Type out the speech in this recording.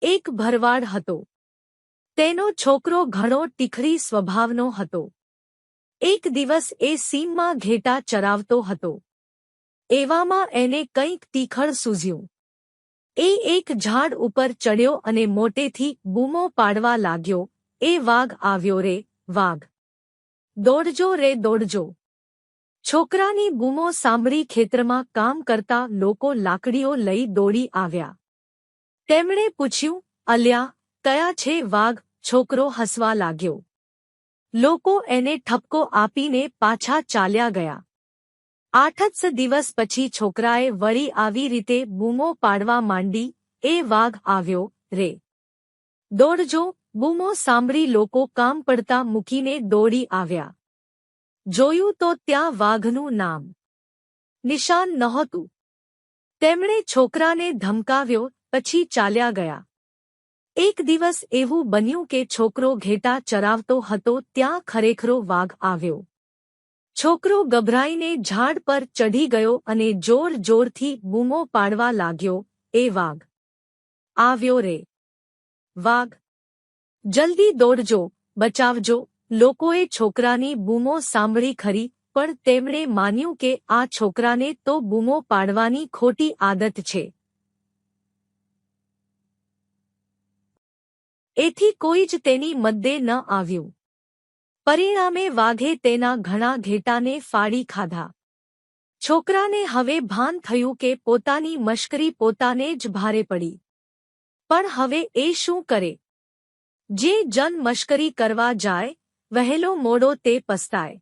એક ભરવાડ હતો. તેનો છોકરો ઘણો ટીખરી સ્વભાવનો હતો. એક દિવસ એ સીમમાં ઘેટા ચરાવતો હતો. એવામાં એને કંઈક તીખળ સૂઝ્યું. એ એક ઝાડ ઉપર ચડ્યો અને મોટેથી બૂમો પાડવા લાગ્યો. એ વાઘ આવ્યો રે, વાઘ. દોડજો રે, દોડજો. છોકરાની બૂમો સાંભળી ખેતરમાં કામ કરતા લોકો લાકડીઓ લઈ દોડી આવ્યા. તેમણે પૂછ્યું, અલ્યા, કયા છે વાઘ? છોકરો હસવા લાગ્યો. લોકો એને ઠપકો આપીને પાછા ચાલ્યા ગયા. આઠ જ દિવસ પછી છોકરાએ વળી આવી રીતે બૂમો પાડવા માંડી, એ વાઘ આવ્યો રે. દોડજો. બૂમો સાંભળી લોકો કામ પડતા મૂકીને દોડી આવ્યા. જોયું તો ત્યાં વાઘનું નામ નિશાન નહોતું. તેમણે છોકરાને ધમકાવ્યો પછી ચાલ્યા ગયા. એક દિવસ એવું બન્યું કે છોકરો ઘેટા ચરાવતો હતો ત્યાં ખરેખરો વાઘ આવ્યો. છોકરો ગભરાઈને ઝાડ પર ચઢી ગયો અને જોર જોરથી બૂમો પાડવા લાગ્યો, એ વાઘ! આવ્યો રે! વાઘ! જલ્દી દોડજો, બચાવજો. લોકોએ છોકરાની બૂમો સાંભળી ખરી, પણ તેમણે માન્યું કે આ છોકરાને તો બૂમો પાડવાની ખોટી આદત છે. એથી કોઈ જ તેની મદ્દે ન આવ્યું પરિણામે વાઘે તેના ઘણા ઘેટાને ફાડી ખાધા છોકરાને હવે ભાન થયું કે પોતાની મશ્કરી પોતાને જ ભારે પડી પણ હવે એ શું કરે જે જન મશ્કરી કરવા જાય વહેલો મોડો તે પસ્તાય